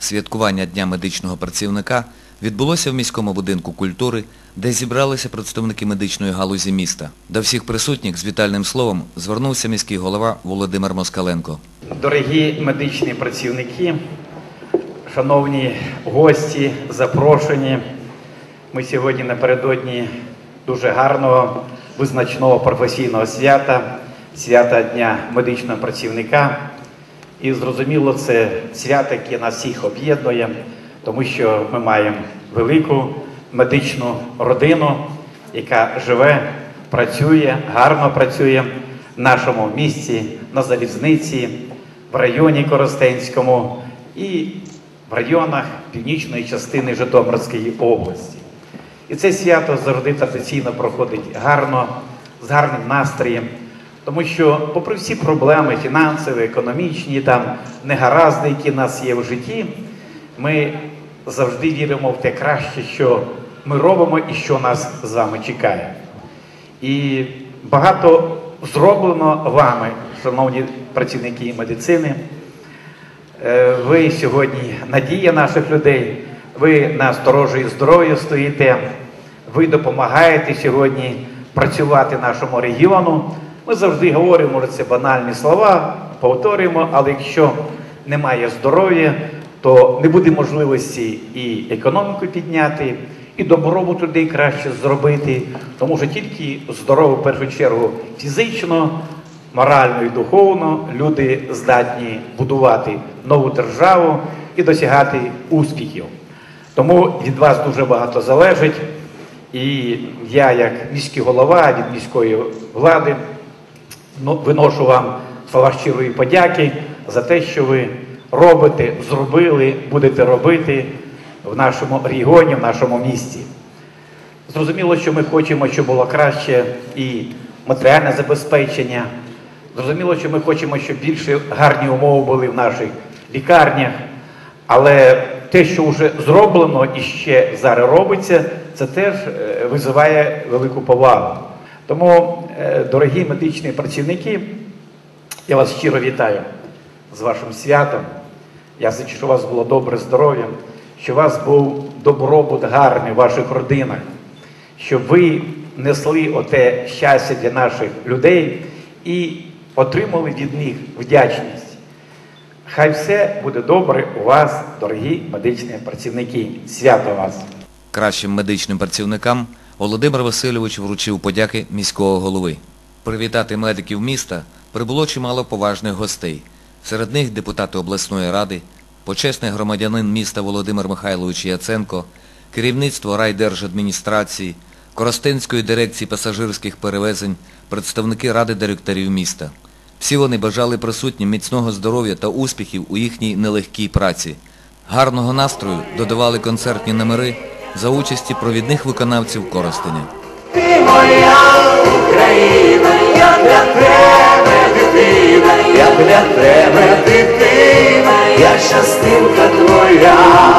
Святкування Дня медичного працівника відбулося в міському будинку культури, де зібралися представники медичної галузі міста. До всіх присутніх з вітальним словом звернувся міський голова Володимир Москаленко. Дорогі медичні працівники, шановні гості, запрошені. Ми сьогодні напередодні дуже гарного, визначного професійного свята, свята Дня медичного працівника. І зрозуміло, це свято, яке нас всіх об'єднує, тому що ми маємо велику медичну родину, яка живе, працює, гарно працює в нашому місті, на залізниці, в районі Коростенському і в районах північної частини Житомирської області. І це свято завжди традиційно проходить гарно, з гарним настроєм, тому що, попри всі проблеми фінансові, економічні, там негаразди, які в нас є в житті, ми завжди віримо в те краще, що ми робимо і що нас з вами чекає. І багато зроблено вами, шановні працівники медицини. Е, Ви сьогодні надія наших людей, ви на сторожі здоров'я стоїте, ви допомагаєте сьогодні працювати нашому регіону. Ми завжди говоримо, може це банальні слова, повторюємо, але якщо немає здоров'я, то не буде можливості і економіку підняти, і добробут людей краще зробити, тому що тільки здорово, в першу чергу, фізично, морально і духовно люди здатні будувати нову державу і досягати успіхів. Тому від вас дуже багато залежить. І я, як міський голова від міської влади, виношу вам слова щирої подяки за те, що ви робите, зробили, будете робити в нашому регіоні, в нашому місті. Зрозуміло, що ми хочемо, щоб було краще і матеріальне забезпечення. Зрозуміло, що ми хочемо, щоб більше гарні умови були в наших лікарнях. Але те, що вже зроблено і ще зараз робиться, це теж е, визиває велику повагу. Тому, е, дорогі медичні працівники, я вас щиро вітаю з вашим святом. Я зичу, щоб у вас було добре здоров'я, щоб у вас був добробут гарний в ваших родинах, щоб ви несли оте щастя для наших людей і отримали від них вдячність. Хай все буде добре у вас, дорогі медичні працівники. Свято вас! Кращим медичним працівникам Володимир Васильович вручив подяки міського голови. Привітати медиків міста прибуло чимало поважних гостей. Серед них депутати обласної ради, почесний громадянин міста Володимир Михайлович Яценко, керівництво райдержадміністрації, Коростенської дирекції пасажирських перевезень, представники ради директорів міста. Всі вони бажали присутнім міцного здоров'я та успіхів у їхній нелегкій праці. Гарного настрою додавали концертні номери за участі провідних виконавців Коростеня. Ти моя Україна, я для тебе дитина, я для тебе дитина, я щастинка твоя.